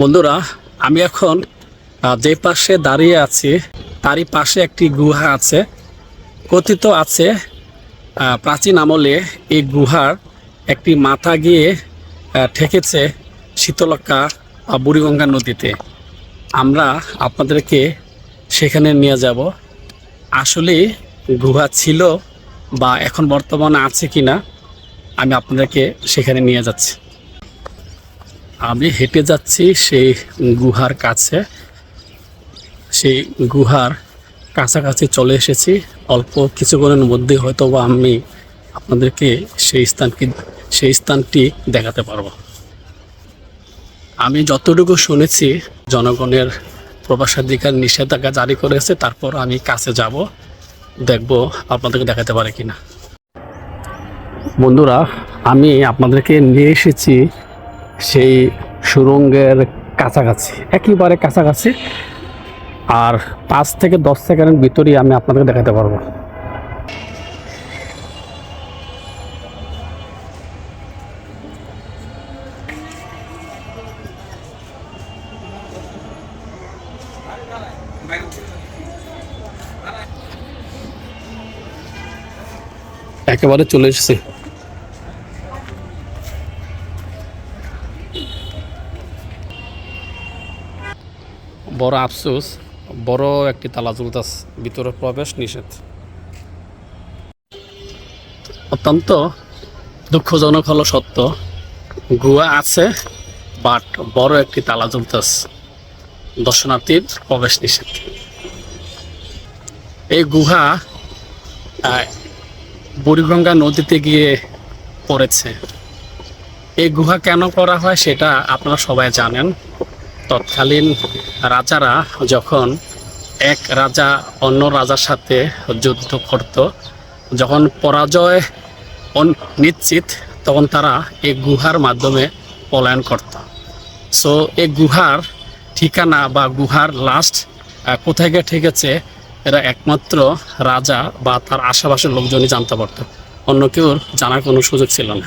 বন্ধুরা আমি এখন যে পাশে দাঁড়িয়ে আছি তারই পাশে একটি গুহা আছে। কথিত আছে প্রাচীন আমলে এই গুহার একটি মাথা গিয়ে ঠেকেছে শীতলক্কা আহ, বুড়িগঙ্গা নদীতে। আমরা আপনাদেরকে সেখানে নিয়ে যাব। আসলে গুহা ছিল বা এখন বর্তমানে আছে কিনা আমি আপনাদেরকে সেখানে নিয়ে যাচ্ছি। আমি হেঁটে যাচ্ছি সেই গুহার কাছে। সেই গুহার কাছাকাছি চলে এসেছি। অল্প কিছুক্ষণের মধ্যে হয়তো বা আমি আপনাদেরকে সেই স্থানকে, সেই স্থানটি দেখাতে পারব। আমি যতটুকু শুনেছি, জনগণের প্রবেশাধিকার নিষেধাজ্ঞা জারি করেছে, তারপর আমি কাছে যাব, দেখব আপনাদেরকে দেখাতে পারে কিনা। বন্ধুরা, আমি আপনাদেরকে নিয়ে এসেছি সেই সুরঙ্গের কাছাকাছি, একেবারে কাছাকাছি। আর পাঁচ থেকে দশ সেকেন্ডের ভিতরেই আমি আপনাদেরকে দেখাতে পারব। একেবারে চলে এসেছি। বড় আফসোস, বড় একটি তালা ঝুলতাস ভিতরে প্রবেশ নিষেধ। অত্যন্ত দুঃখজনক হলো সত্য গুয়া আছে, বাট বড় একটি তালা ঝুলতাস দর্শনার্থীর প্রবেশ নিষেধ। এই গুহা বুড়িগঙ্গা নদীতে গিয়ে পড়েছে। এই গুহা কেন করা হয় সেটা আপনারা সবাই জানেন। তৎকালীন রাজারা যখন এক রাজা অন্য রাজার সাথে যুদ্ধ করত, যখন পরাজয় নিশ্চিত, তখন তারা এই গুহার মাধ্যমে পলায়ন করত। সো এই গুহার ঠিকানা বা গুহার লাস্ট কোথায় গিয়ে ঠেকেছে, এরা একমাত্র রাজা বা তার আশেপাশের লোকজনই জানতে পারতো। অন্য কেউ জানার কোনো সুযোগ ছিল না।